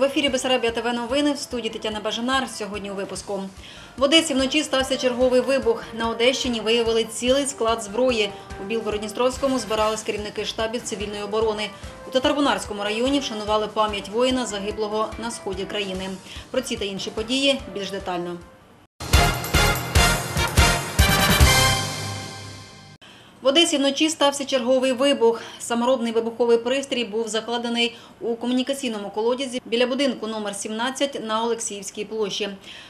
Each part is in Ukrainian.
В ефірі Бесарабія ТВ новини в студії Тетяна Бажанар. Сьогодні у випуску. В Одесі вночі стався черговий вибух. На Одещині виявили цілий склад зброї. У Білгородністровському збирались керівники штабів цивільної оборони. У Татарбунарському районі вшанували пам'ять воїна, загиблого на сході країни. Про ці та інші події більш детально. В Одесі вночі стався черговий вибух. Саморобний вибуховий пристрій був закладений у комунікаційному колодязі біля будинку номер 17 на Олексіївській площі.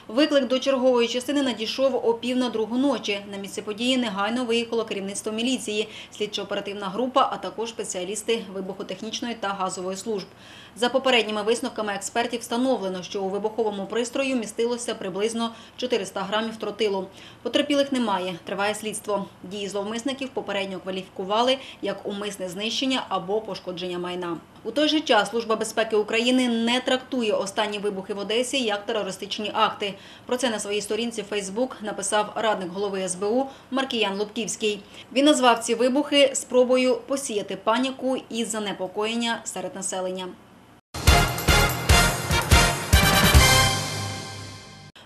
Виклик до чергової частини надійшов о пів на другу ночі. На місце події негайно виїхало керівництво міліції, слідчо-оперативна група, а також спеціалісти вибухотехнічної та газової служб. За попередніми висновками експертів встановлено, що у вибуховому пристрою містилося приблизно 400 грамів тротилу. Потерпілих немає, триває слідство. Дії зловмисників попередньо кваліфікували як умисне знищення або пошкодження майна. У той же час Служба безпеки України не трактує останні вибухи в Одесі як терористичні акти. Про це на своїй сторінці Фейсбук написав радник голови СБУ Маркіян Лубківський. Він назвав ці вибухи спробою посіяти паніку і занепокоєння серед населення.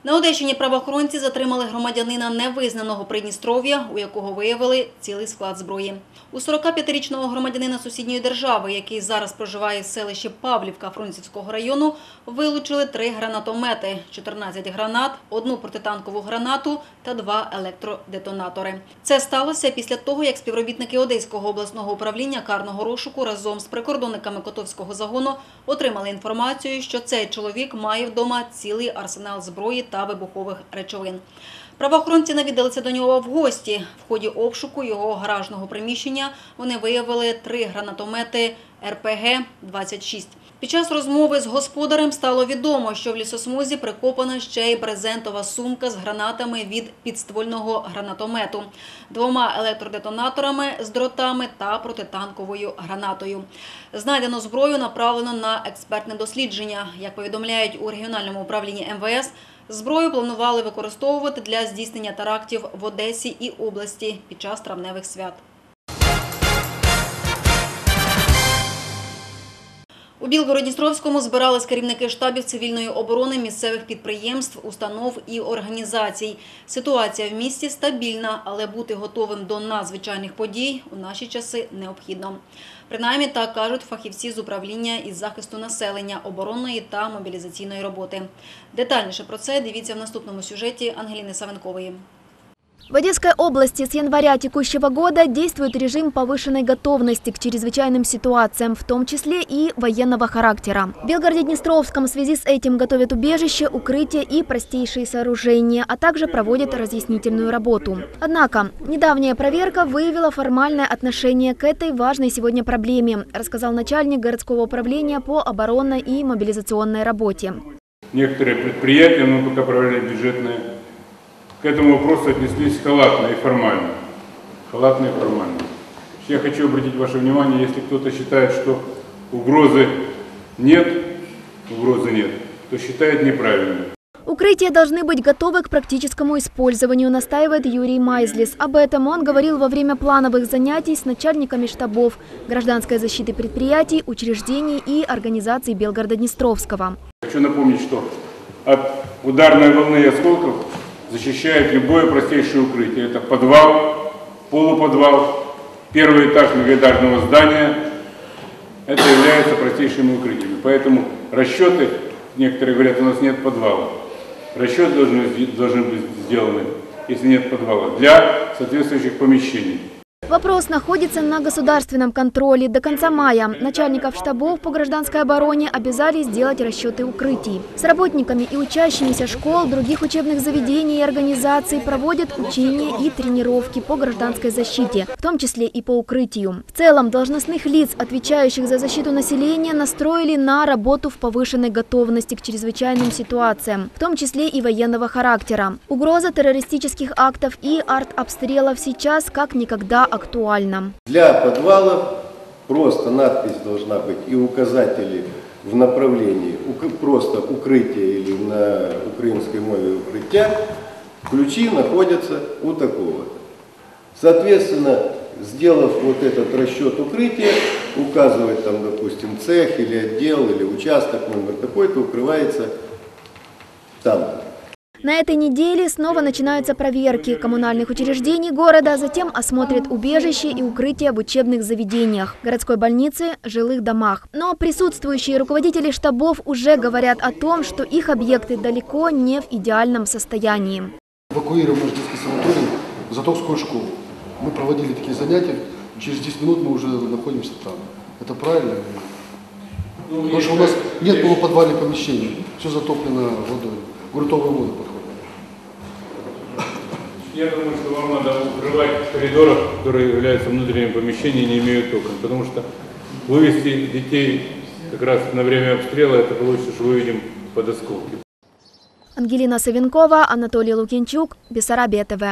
На Одещині правоохоронці затримали громадянина невизнаного Придністров'я, у якого виявили цілий склад зброї. У 45-річного громадянина сусідньої держави, який зараз проживає в селищі Павлівка Фрунзівського району, вилучили три гранатомети, 14 гранат, одну протитанкову гранату та два електродетонатори. Це сталося після того, як співробітники Одеського обласного управління карного розшуку разом з прикордонниками Котовського загону отримали інформацію, що цей чоловік має вдома цілий арсенал зброї та вибухових речовин. Правоохоронці навідалися до нього в гості. В ході обшуку його гаражного приміщення вони виявили три гранатомети РПГ-26. Під час розмови з господарем стало відомо, що в лісосмузі прикопана ще й брезентова сумка з гранатами від підствольного гранатомету, двома електродетонаторами з дротами та протитанковою гранатою. Знайдено зброю направлено на експертне дослідження. Як повідомляють у регіональному управлінні МВС, Зброю планували використовувати для здійснення терактів в Одесі і області під час травневих свят. У Білгородністровському збирались керівники штабів цивільної оборони місцевих підприємств, установ і організацій. Ситуація в місті стабільна, але бути готовим до надзвичайних подій у наші часи необхідно. Принаймні так кажуть фахівці з управління із захисту населення, оборонної та мобілізаційної роботи. Детальніше про це дивіться в наступному сюжеті Ангеліни Савенкової. В Одесской области с января текущего года действует режим повышенной готовности к чрезвычайным ситуациям, в том числе и военного характера. В Белгороде-Днестровском в связи с этим готовят убежище, укрытие и простейшие сооружения, а также проводят разъяснительную работу. Однако, недавняя проверка выявила формальное отношение к этой важной сегодня проблеме, рассказал начальник городского управления по оборонной и мобилизационной работе. Некоторые предприятия, мы пока провели бюджетные, к этому вопросу отнеслись халатно и формально. Халатно и формально. Я хочу обратить ваше внимание, если кто-то считает, что угрозы нет, угрозы нет, то считает неправильно. Укрытия должны быть готовы к практическому использованию, настаивает Юрий Майзлис. Об этом он говорил во время плановых занятий с начальниками штабов гражданской защиты предприятий, учреждений и организаций Белгорода-Днестровского. Хочу напомнить, что от ударной волны и осколков защищает любое простейшее укрытие. Это подвал, полуподвал, первый этаж многоэтажного здания. Это является простейшими укрытиями. Поэтому расчеты, некоторые говорят, у нас нет подвала. Расчеты должны, должны быть сделаны, если нет подвала, для соответствующих помещений. Вопрос находится на государственном контроле. До конца мая начальников штабов по гражданской обороне обязали сделать расчеты укрытий. С работниками и учащимися школ, других учебных заведений и организаций проводят учения и тренировки по гражданской защите, в том числе и по укрытию. В целом, должностных лиц, отвечающих за защиту населения, настроили на работу в повышенной готовности к чрезвычайным ситуациям, в том числе и военного характера. Угроза террористических актов и артобстрелов сейчас как никогда актуальна. Для подвалов просто надпись должна быть и указатели в направлении просто укрытия или на украинской мове укрытия, ключи находятся у такого. Соответственно, сделав вот этот расчет укрытия, указывать там, допустим, цех или отдел, или участок номер такой-то, укрывается там. На этой неделе снова начинаются проверки коммунальных учреждений города, затем осмотрят убежища и укрытия в учебных заведениях, городской больнице, жилых домах. Но присутствующие руководители штабов уже говорят о том, что их объекты далеко не в идеальном состоянии. Эвакуирован наш детский санаторий в Затокскую школу. Мы проводили такие занятия, через 10 минут мы уже находимся там. Это правильно? Потому что у нас нет полуподвальных помещений, все затоплено водой, грунтовые воды подходят. Я думаю, что вам надо укрывать в коридорах, которые являются внутренними помещениями и не имеют окон, потому что вывести детей как раз на время обстрела, это получится, что выведем под осколки. Ангелина Савенкова, Анатолий Лукинчук, Бессарабия ТВ.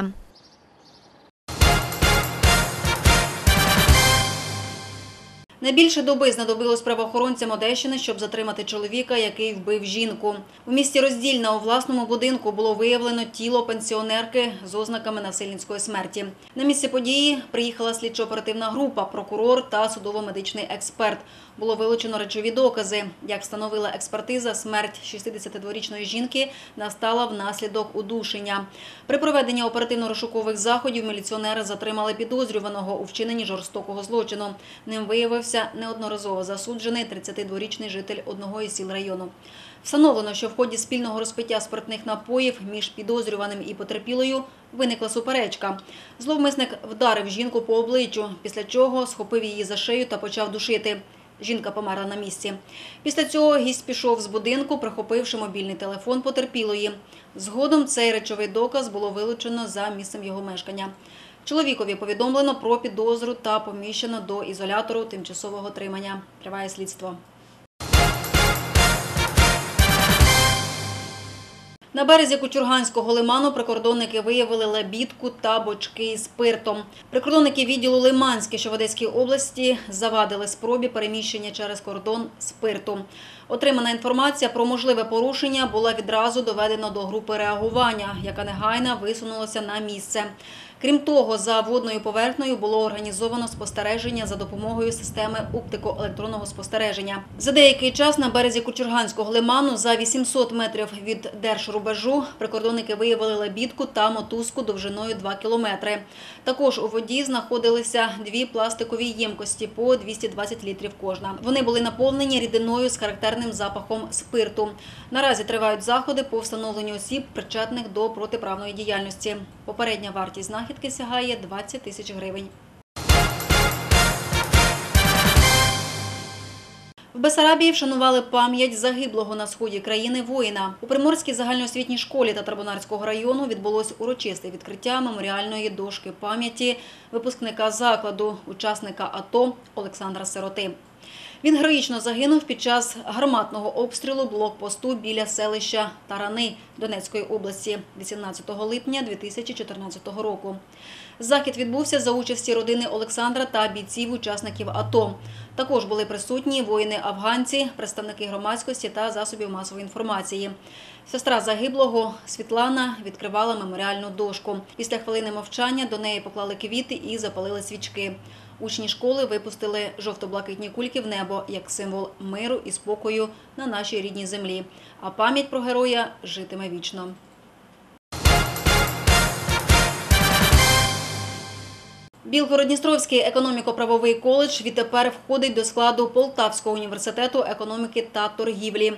Найбільше доби знадобилось правоохоронцям Одещини, щоб затримати чоловіка, який вбив жінку. У місті Роздільна у власному будинку було виявлено тіло пенсіонерки з ознаками насильницької смерті. На місце події приїхала слідчо-оперативна група, прокурор та судово-медичний експерт. Було вилучено речові докази. Як встановила експертиза, смерть 62-річної жінки настала внаслідок удушення. При проведенні оперативно-розшукових заходів міліціонери затримали підозрюваного у вчиненні жорстокого злочину. Ним виявився неодноразово засуджений 32-річний житель одного із сіл району. Встановлено, що в ході спільного розпиття спиртних напоїв між підозрюваним і потерпілою виникла суперечка. Зловмисник вдарив жінку по обличчю, після чого схопив її за шию та почав душити. Жінка померла на місці. Після цього гість пішов з будинку, прихопивши мобільний телефон потерпілої. Згодом цей речовий доказ було вилучено за місцем його мешкання. Чоловікові повідомлено про підозру та поміщено до ізолятору тимчасового тримання. Триває слідство. На березі Кучурганського лиману прикордонники виявили лебідку та бочки із спиртом. Прикордонники відділу Лиманське, що в Одеській області, завадили спробі переміщення через кордон спирту. Отримана інформація про можливе порушення була відразу доведена до групи реагування, яка негайно висунулася на місце. Крім того, за водною поверхнею було організовано спостереження за допомогою системи оптико-електронного спостереження. За деякий час на березі Кучурганського лиману за 800 метрів від держрубежу прикордонники виявили лебідку та мотузку довжиною 2 кілометри. Також у воді знаходилися дві пластикові ємкості по 220 літрів кожна. Вони були наповнені рідиною з характерним запахом спирту. Наразі тривають заходи по встановленню осіб, причетних до протиправної діяльності. Попередня вартість знахідки сягає 20 тисяч гривень. В Бесарабії вшанували пам'ять загиблого на сході країни воїна. У Приморській загальноосвітній школі Татарбунарського району відбулось урочисте відкриття меморіальної дошки пам'яті випускника закладу, учасника АТО Олександра Сироти. Він героїчно загинув під час гарматного обстрілу блокпосту біля селища Тарани Донецької області 18 липня 2014 року. Захід відбувся за участі родини Олександра та бійців-учасників АТО. Також були присутні воїни-афганці, представники громадськості та засобів масової інформації. Сестра загиблого Світлана відкривала меморіальну дошку. Після хвилини мовчання до неї поклали квіти і запалили свічки. Учні школи випустили жовто-блакитні кульки в небо як символ миру і спокою на нашій рідній землі. А пам'ять про героя житиме вічно. Білгородністровський економіко-правовий коледж відтепер входить до складу Полтавського університету економіки та торгівлі.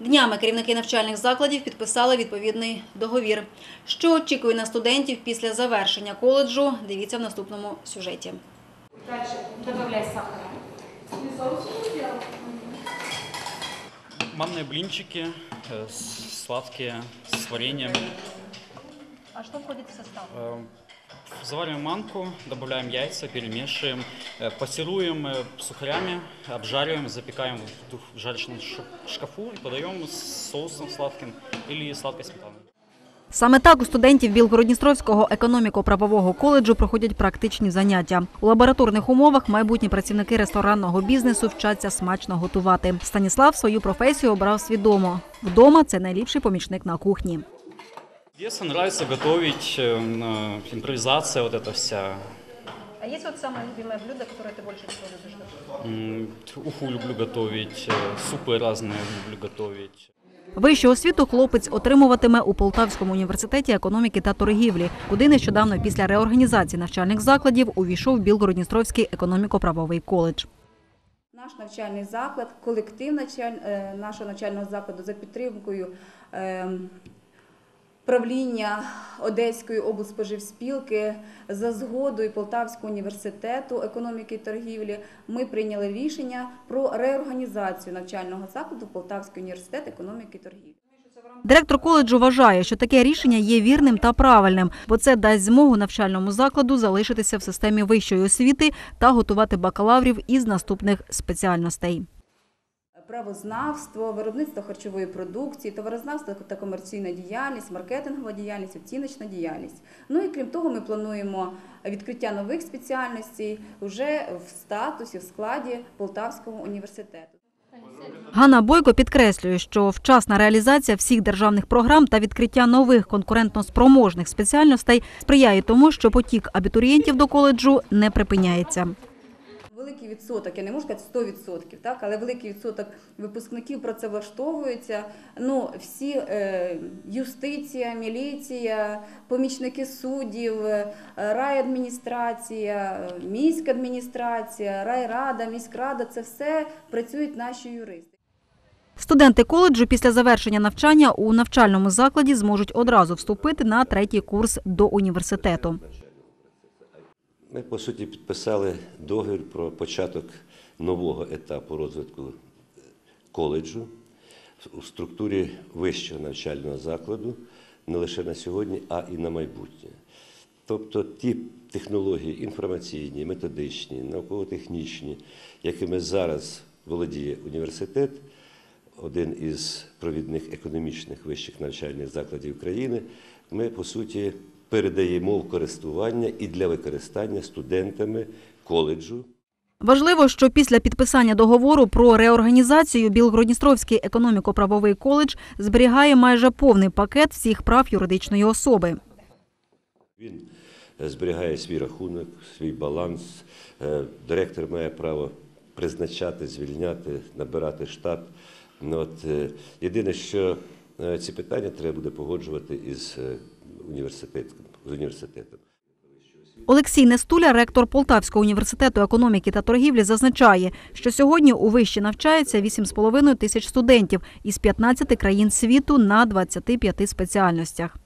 Днями керівники навчальних закладів підписали відповідний договір. Що очікує на студентів після завершення коледжу, дивіться в наступному сюжеті. Дальше добавляй сахара. Манные блинчики, э, сладкие, с вареньем. А що входить в состав? Э, Завариваем манку, добавляем яйца, перемешиваем, э, пассируем э, сухарями, обжариваем, запекаем в дух- в жарочном ш- шкафу и подаем с соусом сладким или сладкой сметаной. Саме так у студентів Білгородністровського економіко-правового коледжу проходять практичні заняття. У лабораторних умовах майбутні працівники ресторанного бізнесу вчаться смачно готувати. Станіслав свою професію обрав свідомо. Вдома це найліпший помічник на кухні. Детству нравится готовить, э, м, э, импровизация вот эта вся. А есть вот самое любимое блюдо, которое ты больше всего любишь готовить? М, Уху люблю готовить, э, супы разные люблю готовить. Вищу освіту хлопець отримуватиме у Полтавському університеті економіки та торгівлі, куди нещодавно після реорганізації навчальних закладів увійшов Білгородністровський економіко-правовий коледж. Наш навчальний заклад, колектив навчаль- е, нашого навчального закладу за підтримкою е, правління Одеської облспоживспілки за згодою Полтавського університету економіки і торгівлі ми прийняли рішення про реорганізацію навчального закладу Полтавський університет економіки і торгівлі. Директор коледжу вважає, що таке рішення є вірним та правильним, бо це дасть змогу навчальному закладу залишитися в системі вищої освіти та готувати бакалаврів із наступних спеціальностей. Правознавство, виробництво харчової продукції, товарознавство та комерційна діяльність, маркетингова діяльність, оціночна діяльність. Ну і крім того, ми плануємо відкриття нових спеціальностей вже в статусі, в складі Полтавського університету. Ганна Бойко підкреслює, що вчасна реалізація всіх державних програм та відкриття нових конкурентно-спроможних спеціальностей сприяє тому, що потік абітурієнтів до коледжу не припиняється. Великий відсоток, я не можу сказати 100%, так, але великий відсоток випускників працевлаштовуються. Ну, всі е, юстиція, міліція, помічники суддів, е, райадміністрація, міська адміністрація, райрада, міськрада це все працюють наші юристи. Студенти коледжу після завершення навчання у навчальному закладі зможуть одразу вступити на третій курс до університету. Ми, по суті, підписали договір про початок нового етапу розвитку коледжу у структурі вищого навчального закладу не лише на сьогодні, а і на майбутнє. Тобто ті технології інформаційні, методичні, науково-технічні, якими зараз володіє університет, один із провідних економічних вищих навчальних закладів країни, ми, по суті, передаємо в користування і для використання студентами коледжу. Важливо, що після підписання договору про реорганізацію Білгородністровський економіко-правовий коледж зберігає майже повний пакет всіх прав юридичної особи. Він е, зберігає свій рахунок, свій баланс. Е, Директор має право призначати, звільняти, набирати штат. Ну, От, е, єдине, що ці питання треба буде погоджувати із університетом. З університетом. Олексій Нестуля, ректор Полтавського університету економіки та торгівлі, зазначає, що сьогодні у виші навчається 8,5 тисяч студентів із 15 країн світу на 25 спеціальностях.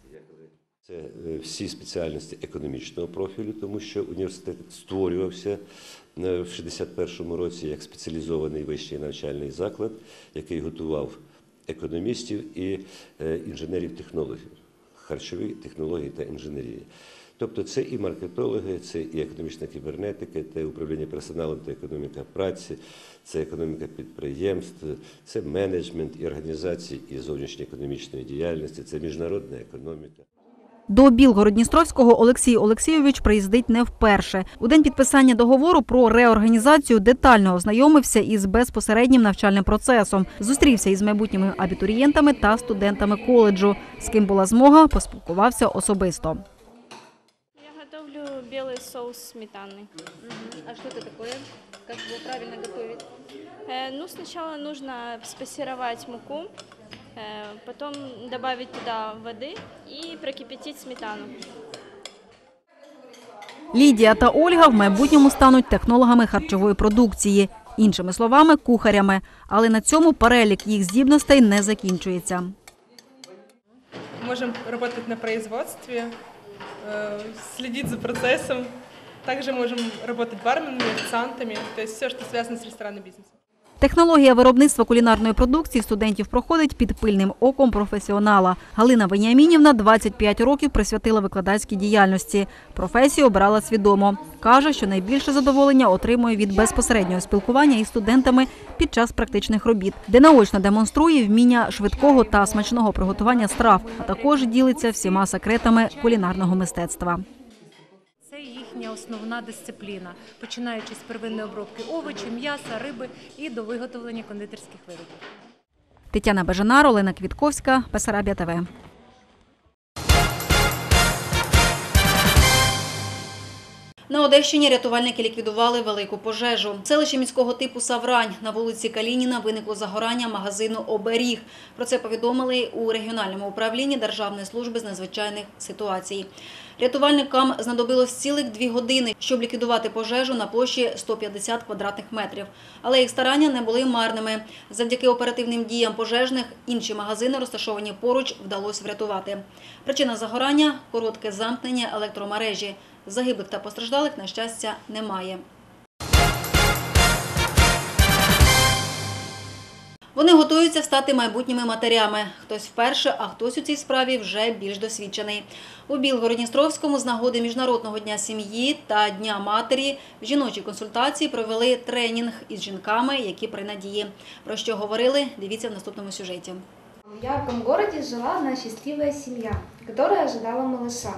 Це е, всі спеціальності економічного профілю, тому що університет створювався е, в 61-му році як спеціалізований вищий навчальний заклад, який готував економістів і е, інженерів технологів, харчові технології та інженерії. Тобто це і маркетологи, це і економічна кібернетика, це управління персоналом та економіка праці, це економіка підприємств, це менеджмент і організації і зовнішньоекономічної діяльності, це міжнародна економіка. До Білгород-Дністровського Олексій Олексійович приїздить не вперше. У день підписання договору про реорганізацію детально ознайомився із безпосереднім навчальним процесом. Зустрівся із майбутніми абітурієнтами та студентами коледжу. З ким була змога, поспілкувався особисто. Я готовлю белый соус сметанный. А що це таке? Як його правильно готувати? Э, ну, сначала нужно спассеровать муку, э, потом добавить туда воды и прокипятить сметану. Лідія та Ольга в майбутньому стануть технологами харчової продукції, іншими словами, кухарями. Але на цьому перелік їх здібностей не закінчується. Можем работать на производстве, э, следить за процессом. Также можем работать барменами, официантами, то есть все, что связано с ресторанным бизнесом. Технологія виробництва кулінарної продукції студентів проходить під пильним оком професіонала. Галина Веніамінівна 25 років присвятила викладацькій діяльності. Професію обрала свідомо. Каже, що найбільше задоволення отримує від безпосереднього спілкування із студентами під час практичних робіт, де наочно демонструє вміння швидкого та смачного приготування страв, а також ділиться всіма секретами кулінарного мистецтва. Це їхня основна дисципліна, починаючи з первинної обробки овочів, м'яса, риби і до виготовлення кондитерських виробів. Тетяна Бежанар, Олена Квітковська, Бесарабія ТВ. На Одещині рятувальники ліквідували велику пожежу. В селищі міського типу Саврань на вулиці Калініна виникло загорання магазину «Оберіг». Про це повідомили у регіональному управлінні Державної служби з надзвичайних ситуацій. Рятувальникам знадобилось цілих дві години, щоб ліквідувати пожежу на площі 150 квадратних метрів. Але їх старання не були марними. Завдяки оперативним діям пожежних інші магазини, розташовані поруч, вдалося врятувати. Причина загорання – коротке замкнення електромережі. Загиблих та постраждалих, на щастя, немає. Вони готуються стати майбутніми матерями. Хтось вперше, а хтось у цій справі вже більш досвідчений. У Білгородністровському з нагоди Міжнародного дня сім'ї та Дня матері в жіночій консультації провели тренінг із жінками, які при надії. Про що говорили, дивіться в наступному сюжеті. В ярком городе жила одна счастливая семья, которая ожидала малыша.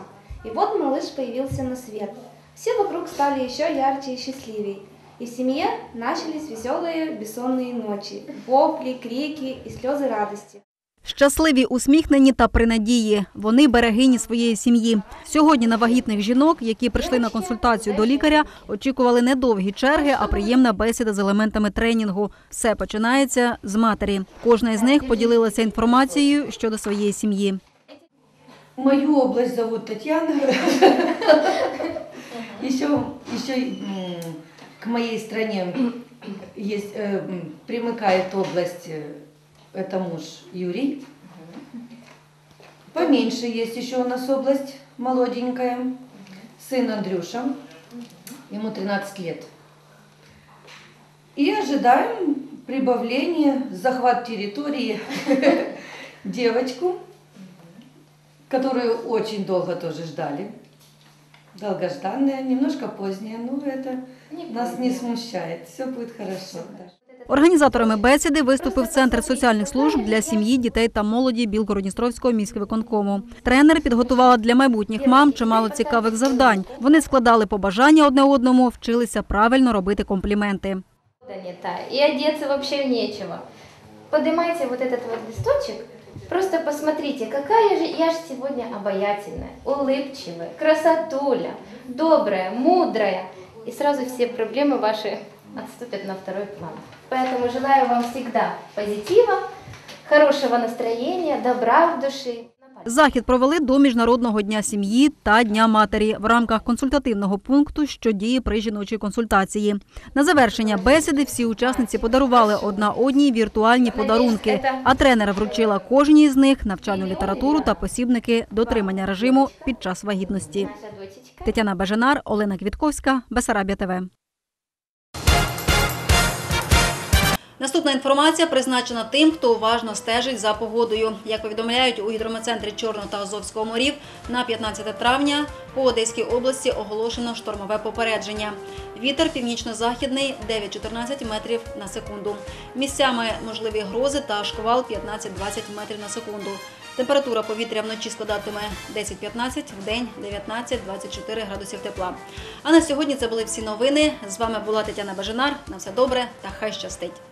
И вот малыш появился на свет. Все вокруг стали еще ярче и счастливее. И в семье начались веселые бессонные ночи, вопли, крики и слезы радости. Щасливі, усміхнені та при надії. Вони берегині своєї сім'ї. Сьогодні на вагітних жінок, які прийшли на консультацію до лікаря, очікували не довгі черги, а приємна бесіда з елементами тренінгу. Все починається з матері. Кожна із них поділилася інформацією щодо своєї сім'ї. Мою область зовут Татьяна. Еще, еще м, К моей стране есть, э, примыкает область, э, это муж Юрий. Поменьше есть еще у нас область, молоденькая. Сын Андрюша, ему 13 лет. И ожидаем прибавления, захват территории девочку, которую очень долго тоже ждали. Долгожданная, немножко поздняя, но это нас не смущает. Все будет хорошо. Організаторами бесіди виступив Центр соціальних служб для сім'ї, дітей та молоді Білгородністровського міськвиконкому. Тренер підготувала для майбутніх мам чимало цікавих завдань. Вони складали побажання одне одному, вчилися правильно робити компліменти. Да не та. И одеться вообще нечего. Поднимайте просто посмотрите, какая же я же сегодня обаятельная, улыбчивая, красотуля, добрая, мудрая. И сразу все проблемы ваши отступят на второй план. Поэтому желаю вам всегда позитива, хорошего настроения, добра в душе. Захід провели до Міжнародного дня сім'ї та Дня матері в рамках консультативного пункту, що діє при жіночій консультації. На завершення бесіди всі учасниці подарували одна одній віртуальні подарунки, а тренер вручила кожній з них навчальну літературу та посібники дотримання режиму під час вагітності. Тетяна Бежанар, Олена Квітковська, Бесарабія ТВ. Наступна інформація призначена тим, хто уважно стежить за погодою. Як повідомляють у гідрометцентрі Чорного та Азовського морів, на 15 травня по Одеській області оголошено штормове попередження. Вітер північно-західний 9-14 метрів на секунду. Місцями можливі грози та шквал 15-20 метрів на секунду. Температура повітря вночі складатиме 10-15, в день 19-24 градусів тепла. А на сьогодні це були всі новини. З вами була Тетяна Бажанар. На все добре та хай щастить.